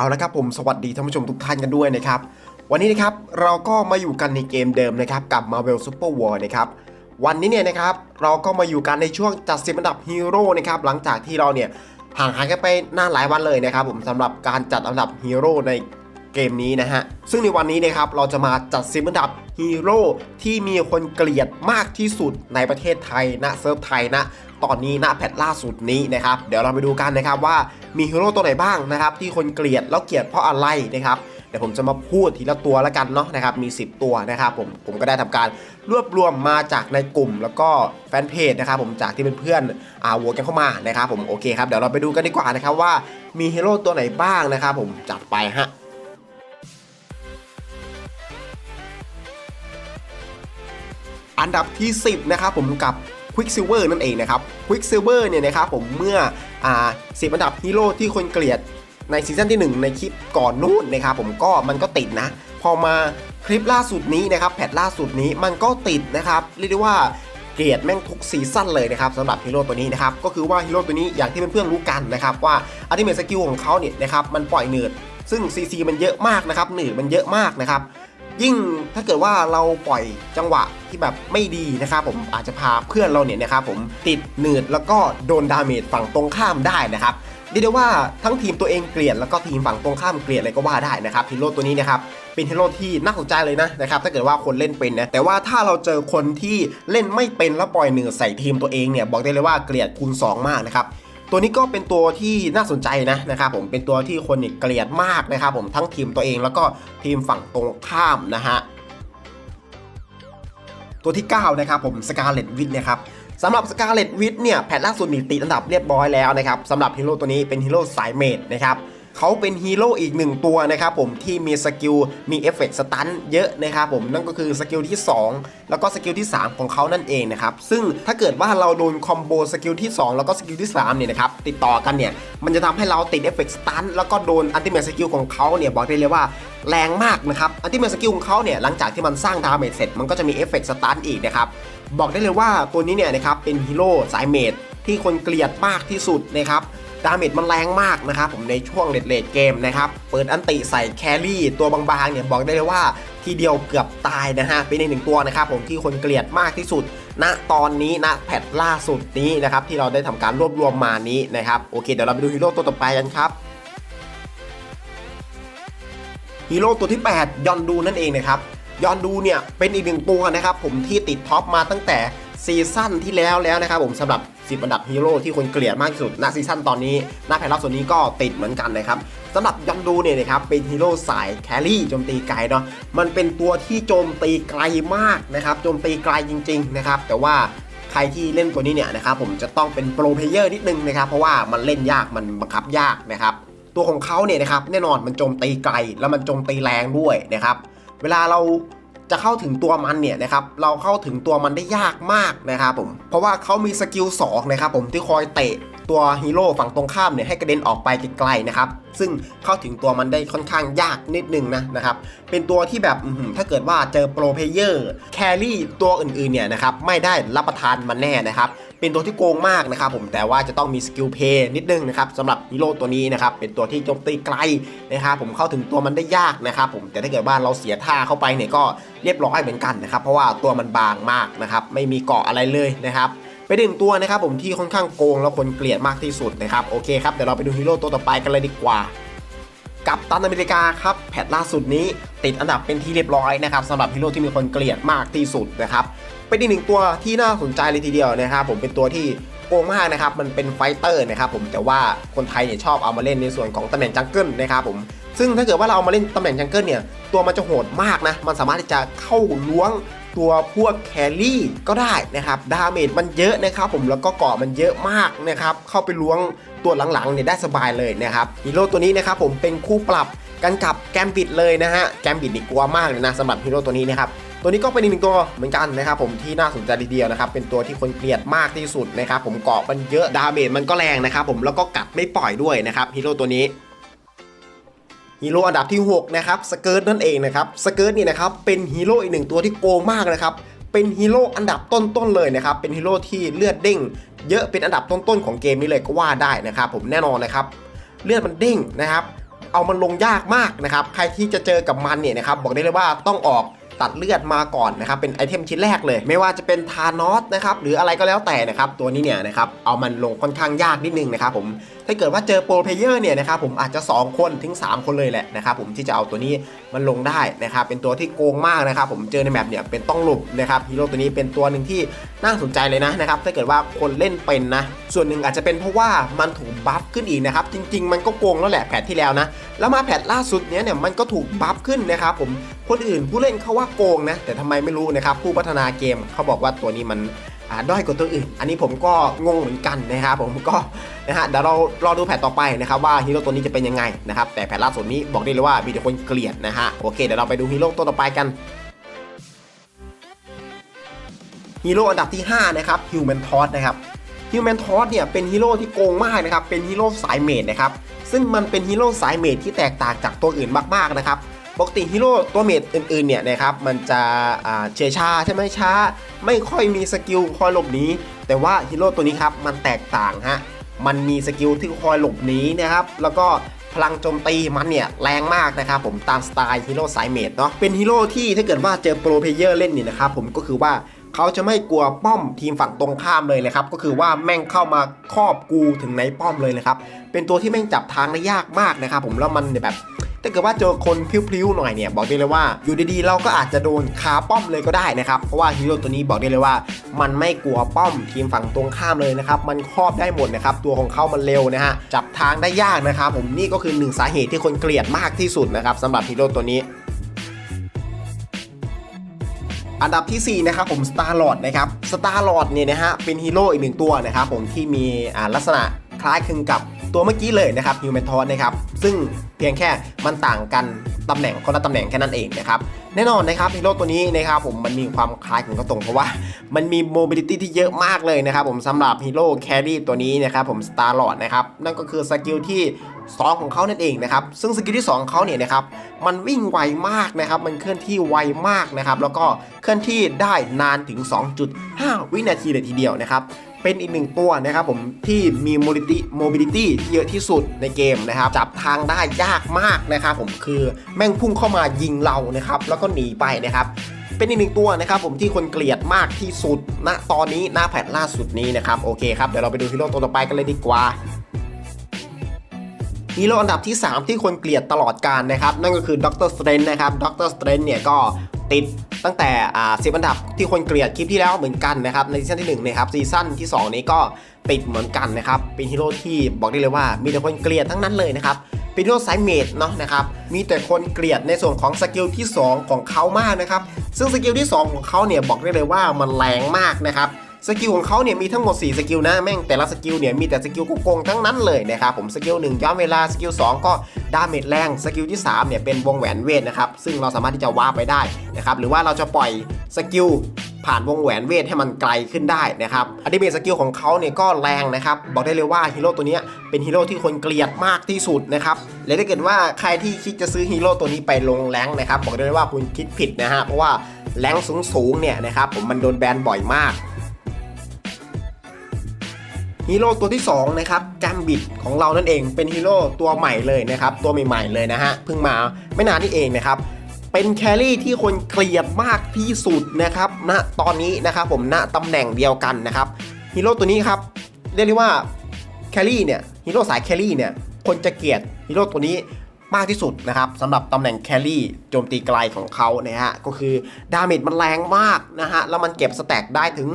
เอาละครับผมสวัสดีท่านผู้ชมทุกท่านกันด้วยนะครับ วันนี้นะครับเราก็มาอยู่กันในเกมเดิมนะครับกับ Marvel Super War นะครับวันนี้เนี่ยนะครับเราก็มาอยู่กันในช่วงจัดสิบอันดับฮีโร่นะครับหลังจากที่เราเนี่ยห่างหายกันไปนานหลายวันเลยนะครับผมสำหรับการจัดอันดับฮีโร่ในเกมนี้นะฮะซึ่งในวันนี้นะครับเราจะมาจัดสิบอันดับฮีโร่ที่มีคนเกลียดมากที่สุดในประเทศไทยณเซิร์ฟไทยณ ตอนนี้ณแพทล่าสุดนี้นะครับเดี๋ยวเราไปดูกันนะครับว่ามีฮีโร่ตัวไหนบ้างนะครับที่คนเกลียดแล้วเกลียดเพราะอะไรนะครับเดี๋ยวผมจะมาพูดทีละตัวแล้วกันเนาะนะครับมี 10 ตัวนะครับผมผมก็ได้ทำการรวบรวมมาจากในกลุ่ม แล้วก็แฟนเพจนะครับผมจากที่เป็นเพื่อนอ่าโหวตกันเข้ามานะครับผมโอเคครับเดี๋ยวเราไปดูกันดีกว่านะครับว่ามีฮีโร่ตัวไหนบ้างนะครับผมจัดไปฮะอันดับที่ 10 นะครับผมกับ Quicksilver นั่นเองนะครับ Quicksilver เนี่ยนะครับผมเมื่ออ่าสิอันดับฮีโร่ที่คนเกลียดในซีซั่นที่ 1 ในคลิปก่อนนู้นนะครับผมก็มันก็ติดนะ พอมาคลิปล่าสุดนี้นะครับแพทล่าสุดนี้มันก็ติดนะครับเรียกได้ว่าเกลียดแม่งทุกซีซั่นเลยนะครับสำหรับฮีโร่ตัวนี้นะครับก็คือว่าฮีโร่ตัวนี้อย่างที่เพื่อนๆรู้กันนะครับว่าอัติเมทสกิลของเขาเนี่ยนะครับมันปล่อยเนิร์ดซึ่ง CC มันเยอะมากนะครับเนิร์ดมันเยอะมากนะครับ ยิ่งถ้าเกิดว่าเราปล่อยจังหวะที่แบบไม่ดีนะครับผมอาจจะพาเพื่อนเราเนี่ยนะครับผมติดหนืดแล้วก็โดนดาเมจฝั่งตรงข้ามได้นะครับเรียกได้ว่าทั้งทีมตัวเองเกลียดแล้วก็ทีมฝั่งตรงข้ามเกลียดอะไรก็ว่าได้นะครับฮีโร่ตัวนี้นะครับเป็นฮีโร่ที่น่าสนใจเลยนะนะครับถ้าเกิดว่าคนเล่นเป็นนะแต่ว่าถ้าเราเจอคนที่เล่นไม่เป็นแล้วปล่อยหนืดใส่ทีมตัวเองเนี่ยบอกได้เลยว่าเกลียดคูณสองมากนะครับ ตัวนี้ก็เป็นตัวที่น่าสนใจนะนะครับผมเป็นตัวที่คนเนี่ยเกลียดมากนะครับผมทั้งทีมตัวเองแล้วก็ทีมฝั่งตรงข้ามนะฮะตัวที่ 9 นะครับผมสกาเลตวิทนะครับสำหรับสกาเลตวิทเนี่ยแพทล่าสุดมีติดอันดับเรียบร้อยแล้วนะครับสำหรับฮีโร่ตัวนี้เป็นฮีโร่สายเมดนะครับ เขาเป็นฮีโร่อีกหนึ่งตัวนะครับผมที่มีสกิลมีเอฟเฟกต์สตันเยอะนะครับผมนั่นก็คือสกิลที่ 2 แล้วก็สกิลที่ 3 ของเขานั่นเองนะครับซึ่งถ้าเกิดว่าเราโดนคอมโบสกิลที่ 2 แล้วก็สกิลที่3เนี่ยนะครับติดต่อกันเนี่ยมันจะทำให้เราติดเอฟเฟกต์สตันแล้วก็โดนอัลติเมทสกิลของเขาเนี่ยบอกได้เลยว่าแรงมากนะครับอัลติเมทสกิลของเขาเนี่ยหลังจากที่มันสร้างดาเมจเสร็จมันก็จะมีเอฟเฟกต์สตันอีกนะครับบอกได้เลยว่าตัวนี้เนี่ยนะครับเป็นฮีโร่สายเมดที่คนเกลียดมากที่สุดนะครับ ดาเมจมันแรงมากนะครับผมในช่วงเลดเลดเกมนะครับเปิดอันติใส่แครี่ตัวบางๆเนี่ยบอกได้เลยว่าทีเดียวเกือบตายนะฮะเป็นอีกหนึ่งตัวนะครับผมที่คนเกลียดมากที่สุดณตอนนี้ณแพทล่าสุดนี้นะครับที่เราได้ทำการรวบรวมมานี้นะครับโอเคเดี๋ยวเราไปดูฮีโร่ตัวต่อไปกันครับฮีโร่ตัวที่ 8 ยอนดูนั่นเองนะครับยอนดูเนี่ยเป็นอีกหนึ่งตัวนะครับผมที่ติดท็อปมาตั้งแต่ซีซั่นที่แล้วแล้วนะครับผมสำหรับ 10 อันดับฮีโร่ที่คนเกลียดมากที่สุดณซีซั่นตอนนี้ณแพทล่าสุดนี้ก็ติดเหมือนกันนะครับสำหรับยอนดูเนี่ยนะครับเป็นฮีโร่สายแครี่โจมตีไกลเนาะมันเป็นตัวที่โจมตีไกลมากนะครับโจมตีไกลจริง ๆ นะครับ แต่ว่าใครที่เล่นตัวนี้เนี่ยนะครับผมจะต้องเป็นโปรเพลเยอร์นิดนึงนะครับเพราะว่ามันเล่นยากมันบังคับยากนะครับตัวของเขาเนี่ยนะครับแน่นอนมันโจมตีไกลแล้วมันโจมตีแรงด้วยนะครับเวลาเรา จะเข้าถึงตัวมันเนี่ยนะครับเราเข้าถึงตัวมันได้ยากมากนะครับผมเพราะว่าเขามีสกิล2นะครับผมที่คอยเตะตัวฮีโร่ฝั่งตรงข้ามเนี่ยให้กระเด็นออกไปไกลๆนะครับซึ่งเข้าถึงตัวมันได้ค่อนข้างยากนิดนึงนะนะครับเป็นตัวที่แบบถ้าเกิดว่าเจอโปรเพเยอร์แครี่ตัวอื่นๆเนี่ยนะครับไม่ได้รับประทานมันแน่นะครับ เป็นตัวที่โกงมากนะครับผมแต่ว่าจะต้องมีสกิลเพย์นิดนึงนะครับสำหรับฮีโร่ตัวนี้นะครับเป็นตัวที่โจมตีไกลนะครับผมเข้าถึงตัวมันได้ยากนะครับผมแต่ถ้าเกิดว่าเราเสียท่าเข้าไปเนี่ยก็เรียบร้อยเหมือนกันนะครับเพราะว่าตัวมันบางมากนะครับไม่มีเกาะอะไรเลยนะครับเป็นหนึ่งตัวนะครับผมที่ค่อนข้างโกงแล้วคนเกลียดมากที่สุดนะครับโอเคครับเดี๋ยวเราไปดูฮีโร่ตัวต่อไปกันเลยดีกว่ากับตันอเมริกาครับแพทล่าสุดนี้ติดอันดับเป็นที่เรียบร้อยนะครับสำหรับฮีโร่ที่มีคนเกลียดมากที่สุดนะครับ เป็นอีกหนึ่งตัวที่น่าสนใจเลยทีเดียวนะครับผมเป็นตัวที่โกงมากนะครับมันเป็นไฟเตอร์นะครับผมแต่ว่าคนไทยเนี่ยชอบเอามาเล่นในส่วนของตำแหน่งจังเกิลนะครับผมซึ่งถ้าเกิดว่าเราเอามาเล่นตำแหน่งจังเกิลเนี่ยตัวมันจะโหดมากนะมันสามารถที่จะเข้าล้วงตัวพวกแครี่ก็ได้นะครับดาเมจมันเยอะนะครับผมแล้วก็เกาะมันเยอะมากนะครับเข้าไปล้วงตัวหลังๆเนี่ยได้สบายเลยนะครับฮีโร่ตัวนี้นะครับผมเป็นคู่ปรับกันกับแกมบิดเลยนะฮะแกมบิดนี่กลัวมากเลยนะสำหรับฮีโร่ตัวนี้นะครับ ตัวนี้ก็เป็นอีกหนึ่งตัวเหมือนกันนะครับผมที่น่าสนใจทีเดียวนะครับเป็นตัวที่คนเกลียดมากที่สุดนะครับผมเกาะมันเยอะดาเมจมันก็แรงนะครับผมแล้วก็กัดไม่ปล่อยด้วยนะครับฮีโร่ตัวนี้ฮีโร่อันดับที่ 6 นะครับสเกิร์ตนั่นเองนะครับสเกิร์ตนี่นะครับเป็นฮีโร่อีกหนึ่งตัวที่โกงมากนะครับเป็นฮีโร่อันดับต้นๆเลยนะครับเป็นฮีโร่ที่เลือดเด้ง เยอะเป็นอันดับต้นๆของเกมนี้เลยก็ว่าได้นะครับผมแน่นอนนะครับเลือดมันเด้งนะครับ เอามันลงยากมากนะครับใครที่จะเจอกับมันเนี่ยนะครับบอกได้เลยว่าต้องออก ตัดเลือดมาก่อนนะครับเป็นไอเทมชิ้นแรกเลย ไม่ว่าจะเป็นทานอสนะครับหรืออะไรก็แล้วแต่นะครับตัวนี้เนี่ยนะครับเอามันลงค่อนข้างยากนิดนึงนะครับผมถ้าเกิดว่าเจอโปรเพเยอร์เนี่ยนะครับผมอาจจะ 2 คนถึง 3 คนเลยแหละนะครับผมที่จะเอาตัวนี้มันลงได้นะครับเป็นตัวที่โกงมากนะครับผมเจอในแมปเนี่ยเป็นต้องหลบนะครับฮีโร่ตัวนี้เป็นตัวหนึ่งที่น่าสนใจเลยนะนะครับถ้าเกิดว่าคนเล่นเป็นนะส่วนหนึ่งอาจจะเป็นเพราะว่ามันถูกบัฟขึ้นอีกนะครับจริง ๆ มันก็โกงแล้วแหละแพทที่แล้วนะแล้วมาแพทล่าสุดเนี้ยเนี่ยมันก็ถูกบัฟขึ้นนะครับผม คนอื่นผู้เล่นเขาว่าโกงนะ แต่ทำไมไม่รู้นะครับ ผู้พัฒนาเกมเขาบอกว่าตัวนี้มันด้อยกว่าตัวอื่น อันนี้ผมก็งงเหมือนกันนะครับผมก็นะฮะเดี๋ยวเรารอดูแพทต่อไปนะครับว่าฮีโร่ตัวนี้จะเป็นยังไงนะครับแต่แพทล่าสุดนี้บอกได้เลยว่ามีแต่คนเกลียดนะฮะโอเคเดี๋ยวเราไปดูฮีโร่ตัวต่อไปกันฮีโร่อันดับที่ 5 นะครับฮิวแมนทอสนะครับฮิวแมนทอสเนี่ยเป็นฮีโร่ที่โกงมากนะครับเป็นฮีโร่สายเมดนะครับซึ่งมันเป็นฮีโร่สายเมดที่แตกต่างจากตัวอื่นมากๆนะครับ ปกติฮีโร่ตัวเมดอื่นๆเนี่ยนะครับมันจะอ่าเชยชาใช่ไหมช้า ไม่ค่อยมีสกิลคอยหลบหนีแต่ว่าฮีโร่ตัวนี้ครับมันแตกต่างฮะมันมีสกิลที่คอยหลบหนีนะครับแล้วก็พลังโจมตีมันเนี่ยแรงมากนะครับผมตามสไตล์ฮีโร่สายเมดเนาะเป็นฮีโร่ที่ถ้าเกิดว่าเจอโปรเพเยอร์เล่นเนี่ยนะครับผมก็คือว่าเขาจะไม่กลัวป้อมทีมฝั่งตรงข้ามเลยนะครับก็คือว่าแม่งเข้ามาครอบกูถึงในป้อมเลยนะครับเป็นตัวที่แม่งจับทางได้ยากมากนะครับผมแล้วมันเนี่ยแบบ ถ้าเกิดว่าเจอคนพลิ้วๆหน่อยเนี่ยบอกได้เลยว่าอยู่ดีๆ เราก็อาจจะโดนคาป้อมเลยก็ได้นะครับเพราะว่าฮีโร่ตัวนี้บอกได้เลยว่า มันไม่กลัวป้อมทีมฝั่งตรงข้ามเลยนะครับมันครอบได้หมดนะครับตัวของเขามันเร็วนะฮะจับทางได้ยากนะครับผมนี่ก็คือหนึ่งสาเหตุที่คนเกลียดมากที่สุดนะครับสำหรับฮีโร่ตัวนี้อันดับทีสี่4 นะครับผม Star Lord นะครับ Star Lord เนี่ยนะฮะเป็นฮีโร่อีกหนึ่งตัวนะครับผมที่มีอ่าลักษณะคล้ายคลึงกับ ตัวเมื่อกี้เลยนะครับ Human t o s นะครับซึ่งเพียงแค่มันต่างกันตำแหน่งคนละตำแหน่งแค่นั้นเองนะครับแน่นอนนะครับฮีโร่ตัวนี้นะครับผมมันมีความคล้ายคลึงก็ตรงเพราะว่ามันมีโมบิลิตี้ที่เยอะมากเลยนะครับผมสำหรับฮีโร่แครี่ตัวนี้นะครับผม Star Lord นะครับนั่นก็คือสกิลที่2 ของเขานั่นเองนะครับซึ่งสกิลที่ 2 ของเขาเนี่ยนะครับมันวิ่งไวมากนะครับมันเคลื่อนที่ไวมากนะครับแล้วก็เคลื่อนที่ได้นานถึง 2.5 วินาทีเลยทีเดียวนะครับ เป็นอีกหนึ่งตัวนะครับผมที่มีโมบิลิตี้โมบิลิตี้เยอะที่สุดในเกมนะครับจับทางได้ยากมากนะครับผมคือแม่งพุ่งเข้ามายิงเรานะครับแล้วก็หนีไปนะครับเป็นอีกหนึ่งตัวนะครับผมที่คนเกลียดมากที่สุดณตอนนี้หน้าแพทล่าสุดนี้นะครับโอเคครับเดี๋ยวเราไปดูฮีโร่ตัวต่อไปกันเลยดีกว่าฮีโร่อันดับที่ 3 ที่คนเกลียดตลอดการนะครับ นั่นก็คือด็อกเตอร์สเตรนนะครับด็อกเตอร์สเตรนเนี่ยก็ ติดตั้งแต่อ่าสิบอันดับที่คนเกลียดคลิปที่แล้วเหมือนกันนะครับในซีซั่นที่1นะครับซีซั่นที่ 2 นี้ก็ติดเหมือนกันนะครับเป็นฮีโร่ที่บอกได้เลยว่ามีแต่คนเกลียดทั้งนั้นเลยนะครับเป็นฮีโร่ไซเมดเนาะนะครับมีแต่คนเกลียดในส่วนของสกิลที่ 2 ของเขามากนะครับซึ่งสกิลที่ 2 ของเขาเนี่ยบอกได้เลยว่ามันแรงมากนะครับ สกิลของเขาเนี่ยมีทั้งหมด 4 สกิลนะแม่งแต่ละสกิลเนี่ยมีแต่สกิลโกงๆทั้งนั้นเลยนะครับผมสกิล1ย้อนเวลาสกิล2ก็ดาเมจแรงสกิลที่3เนี่ยเป็นวงแหวนเวทนะครับซึ่งเราสามารถที่จะว้าร์ปไปได้นะครับหรือว่าเราจะปล่อยสกิลผ่านวงแหวนเวทให้มันไกลขึ้นได้นะครับอันนี้เป็นสกิลของเขาเนี่ยก็แรงนะครับ บอกได้เลยว่าฮีโร่ตัวนี้เป็นฮีโร่ที่คนเกลียดมากที่สุดนะครับ และถ้าเกิดว่าใครที่คิดจะซื้อฮีโร่ตัวนี้ไปลงแรงนะครับ บอกได้เลยว่าคุณคิดผิดนะฮะ เพราะว่าแรงสูงๆเนี่ยนะครับผมมันโดนแบนบ่อยมาก ฮีโร่ตัวที่2นะครับแกมบิดของเรานั่นเองเป็นฮีโร่ตัวใหม่เลยนะครับตัวใหม่ๆเลยนะฮะเพิ่งมาไม่นานนี่เองนะครับเป็นแครี่ที่คนเกลียดมากที่สุดนะครับณตอนนี้นะครับผมณตำแหน่งเดียวกันนะครับฮีโร่ตัวนี้ครับเรียกได้ว่าแครี่เนี่ยฮีโร่สายแครี่เนี่ยคนจะเกลียดฮีโร่ตัวนี้ มากที่สุดนะครับสำหรับตำแหน่งแครี่โจมตีไกลของเขานะฮะก็คือดาเมจมันแรงมากนะฮะแล้วมันเก็บสแต็กได้ถึง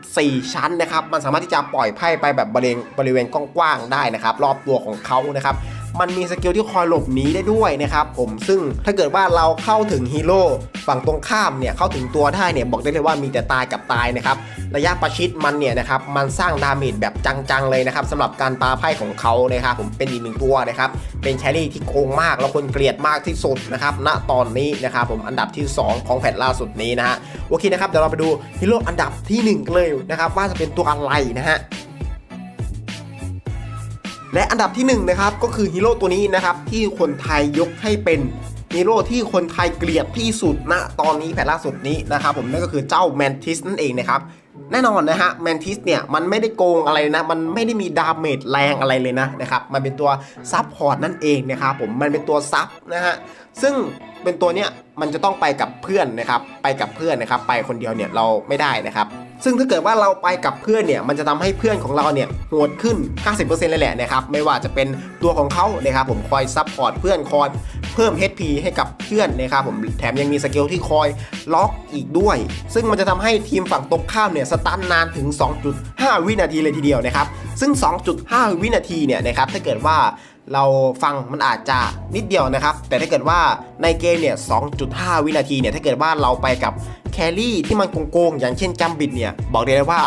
14 ชั้นนะครับมันสามารถที่จะปล่อยไพ่ไปแบบบริเวณบริเวณกว้างๆได้นะครับรอบตัวของเขานะครับ มันมีสกิลที่คอยหลบหนีได้ด้วยนะครับผมซึ่งถ้าเกิดว่าเราเข้าถึงฮีโร่ฝั่งตรงข้ามเนี่ยเข้าถึงตัวได้เนี่ยบอกได้เลยว่ามีแต่ตายกับตายนะครับระยะประชิดมันเนี่ยนะครับมันสร้างดาเมจแบบจังๆเลยนะครับสำหรับการปาไพ่ของเขานะครับผมเป็นอีกหนึ่งตัวนะครับเป็นแครี่ที่โกงมากแล้วคนเกลียดมากที่สุดนะครับณตอนนี้นะครับผมอันดับที่ 2 ของแผ่นล่าสุดนี้นะฮะโอเคนะครับเดี๋ยวเราไปดูฮีโร่อันดับทีหนึ่1เลยนะครับว่าจะเป็นตัวอะไรนะฮะ และอันดับที่1นงนะครับก็คือฮีโร่ตัวนี้นะครับที่คนไทยยกให้เป็นฮีโร่ที่คนไทยเกลียดที่สุดณตอนนี้แผ่นล่าสุดนี้นะครับผมนั่นก็คือเจ้าแมนทิสนั่นเองนะครับ แน่นอนนะฮะแมนทิสเนี่ยมันไม่ได้โกงอะไรนะ มันไม่ได้มีดาเมจแรงอะไรเลยนะนะครับมันเป็นตัวซับพอร์ตนั่นเองนะครับผมมันเป็นตัวซับนะฮะซึ่งเป็นตัวเนี้ยมันจะต้องไปกับเพื่อนนะครับไปกับเพื่อนนะครับไปคนเดียวเนี่ยเราไม่ได้นะครับซึ่งถ้าเกิดว่าเราไปกับเพื่อนเนี่ยมันจะทำให้เพื่อนของเราเนี่ยโหดขึ้น 90%เลยแหละนะครับไม่ว่าจะเป็นตัวของเขานะครับผมคอยซับพอร์ตเพื่อนคอยเพิ่ม HP ให้กับเพื่อนนะครับผมแถมยังมีสกิลที่คอยล็อกอีกด้วย ซึ่งมันจะทำให้ทีมฝั่งตรงข้ามเนี่ยสตันนานถึง 2.5 วินาทีเลยทีเดียวนะครับ ซึ่ง 2.5 วินาทีเนี่ยนะครับถ้าเกิดว่าเราฟังมันอาจจะนิดเดียวนะครับ แต่ถ้าเกิดว่าในเกมเนี่ย 2.5 วินาทีเนี่ยถ้าเกิดว่าเราไปกับแครี่ที่มันโกงๆอย่างเช่นจัมบิดเนี่ยบอกได้เลยว่า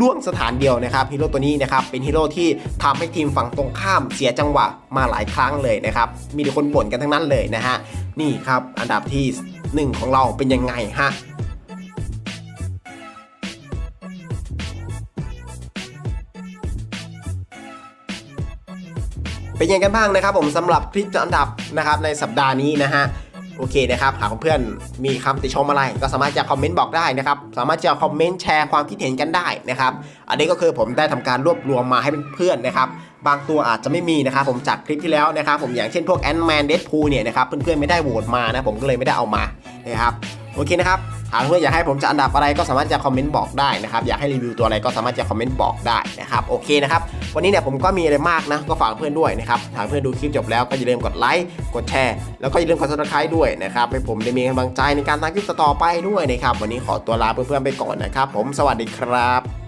ล่วงสถานเดียวนะครับฮีโร่ตัวนี้นะครับเป็นฮีโร่ที่ทำให้ทีมฝั่งตรงข้ามเสียจังหวะมาหลายครั้งเลยนะครับมีแต่คนบ่นกันทั้งนั้นเลยนะฮะนี่ครับอันดับที่ 1 ของเราเป็นยังไงฮะ เป็นยังไงกันบ้างนะครับ ผมสำหรับคลิปอันดับนะครับในสัปดาห์นี้นะฮะโอเคนะครับหากเพื่อนมีคำติชมอะไรก็สามารถจะคอมเมนต์บอกได้นะครับ สามารถจะคอมเมนต์แชร์ความคิดเห็นกันได้นะครับ อันนี้ก็คือผมได้ทำการรวบรวมมาให้เพื่อนๆนะครับ บางตัวอาจจะไม่มีนะครับ ผมจากคลิปที่แล้วนะครับ ผมอย่างเช่นพวกแอนด์แมนเดดพูเนี่ยนะครับเพื่อนๆไม่ได้โหวตมานะผมก็เลยไม่ได้เอามานะครับโอเคนะครับ หากเพื่อนอยากให้ผมจะอันดับอะไรก็สามารถจะคอมเมนต์บอกได้นะครับอยากให้รีวิวตัวอะไรก็สามารถจะคอมเมนต์บอกได้นะครับโอเคนะครับวันนี้เนี่ยผมก็มีอะไรมากนะก็ฝากเพื่อนด้วยนะครับถ้าเพื่อนดูคลิปจบแล้วก็อย่าลืมกดไลค์กดแชร์แล้วก็อย่าลืมกดซับสไครต์ด้วยนะครับให้ผมได้มีกำลังใจในการทำคลิปต่อไปด้วยนะครับวันนี้ขอตัวลาเพื่อนๆไปก่อนนะครับผมสวัสดีครับ